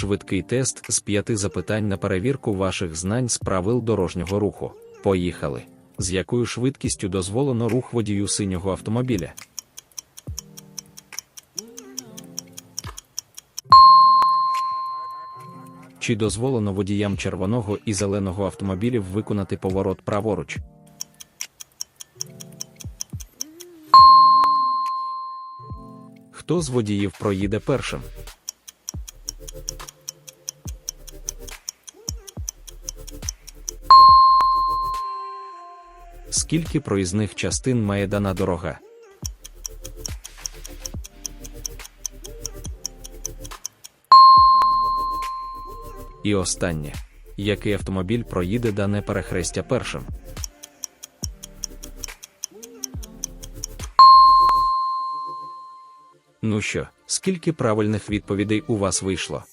Швидкий тест з п'яти запитань на перевірку ваших знань з правил дорожнього руху. Поїхали. З якою швидкістю дозволено рух водію синього автомобіля? Чи дозволено водіям червоного і зеленого автомобілів виконати поворот праворуч? Хто з водіїв проїде першим? Скільки проїзних частин має дана дорога? І останнє. Який автомобіль проїде дане перехрестя першим? Ну що, скільки правильних відповідей у вас вийшло?